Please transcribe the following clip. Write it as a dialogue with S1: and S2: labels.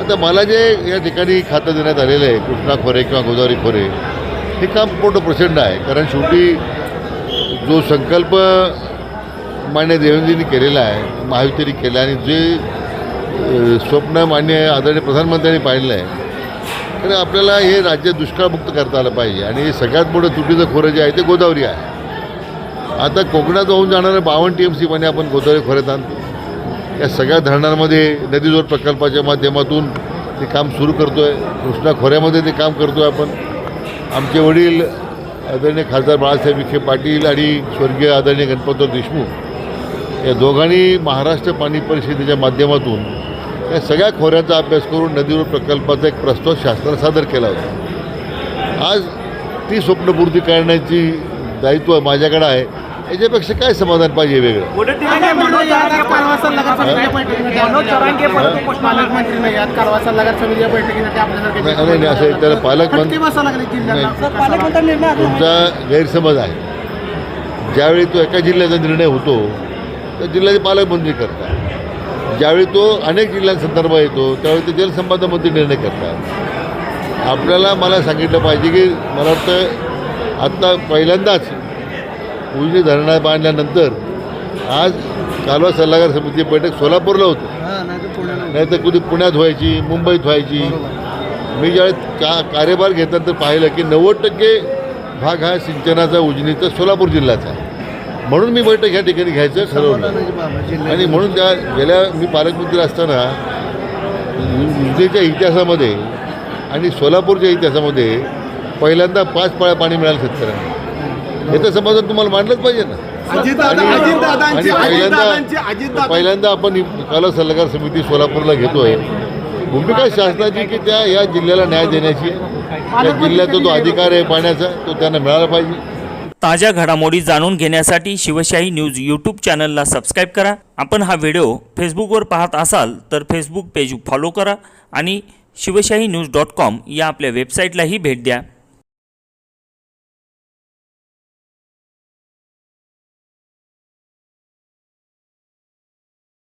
S1: आता मला जे या ठिकाणी खातं देण्यात आलेलं आहे कृष्णा खोरे किंवा गोदावरी खोरे हे काम मोठं प्रचंड आहे. कारण शेवटी जो संकल्प मान्य देवेंद्रजींनी केलेला आहे महायुतीने केला आणि जे स्वप्न मान्य आदरणीय प्रधानमंत्र्यांनी पाहिलं आहे तर आपल्याला हे राज्य दुष्काळमुक्त करता आलं पाहिजे. आणि सगळ्यात मोठं तुटीचं खोरं जे आहे ते गोदावरी आहे. आता कोकणात वाहून जाणारं बावन्न टी एम सी पाणी आपण गोदावरी खोऱ्यात आणतो. या सगळ्या धरणांमध्ये नदीजोड प्रकल्पाच्या माध्यमातून ते काम सुरू करतो आहे कृष्णा खोऱ्यामध्ये ते काम करतो आहे आपण. आमचे वडील आदरणीय खासदार बाळासाहेब विखे पाटील आणि स्वर्गीय आदरणीय गणपतराव देशमुख या दोघांनी महाराष्ट्र पाणी परिषदेच्या माध्यमातून या सगळ्या खोऱ्याचा अभ्यास करून नदीवर प्रकल्पाचा एक प्रस्ताव शासनाला सादर केला होता. आज ती स्वप्नपूर्ती करण्याची दायित्व माझ्याकडे आहे. याच्यापेक्षा काय समाधान पाहिजे वेगळं?
S2: मनोज जरांगे
S3: पालकमंत्री नाही यात कारवा सल्लागार समितीच्या बैठकीसाठी
S1: नाही नाही, नाही, असं त्याला पालक
S3: बसावं लागले जिल्ह्याला
S1: नाही.
S2: पालकमंत्री निर्णय
S1: तुमचा गैरसमज आहे. ज्यावेळी तो एका जिल्ह्याचा निर्णय होतो तर जिल्ह्याचे पालकमंत्री करतात. ज्यावेळी तो अनेक जिल्ह्यांसंदर्भात येतो त्यावेळी ते जलसंपदा मंत्री निर्णय करतात. आपल्याला मला सांगितलं पाहिजे की मला वाटतं आत्ता पहिल्यांदाच उजनी धरणा बांधल्यानंतर आज कालवा सल्लागार समिती बैठक सोलापूरला होती. नाही तर कुठे पुण्यात व्हायची मुंबईत व्हायची. मी ज्यावेळेस का कार्यभार घेतल्यानंतर पाहिलं की नव्वद टक्के भाग हा सिंचनाचा उजनीचा सोलापूर जिल्ह्याचा म्हणून मी बैठक ह्या ठिकाणी घ्यायचं ठरवलं. आणि म्हणून त्या गेल्या मी पालकमंत्री असताना उजनीच्या इतिहासामध्ये आणि सोलापूरच्या इतिहासामध्ये पहिल्यांदा पाच पाळ्या पाणी मिळालं शेतकऱ्यांना. हे तर समाजात तुम्हाला मांडलंच पाहिजे ना. आणि- पहिल्यांदा पहिल्यांदा आपण काला सल्लागार समिती सोलापूरला घेतोय. भूमिका शासनाची की त्या या जिल्ह्याला न्याय देण्याची? आहे. त्या जिल्ह्याचा तो अधिकार आहे पाण्याचा तो त्यांना मिळाला पाहिजे.
S4: ताज्या घडामोडी जाणून घेण्यासाठी शिवशाही न्यूज यूट्यूब चॅनलला सबस्क्राईब करा. आपण हा व्हिडिओ फेसबुकवर पाहत असाल तर फेसबुक पेज फॉलो करा आणि शिवशाही न्यूज डॉट कॉम या आपल्या वेबसाईटलाही भेट द्या.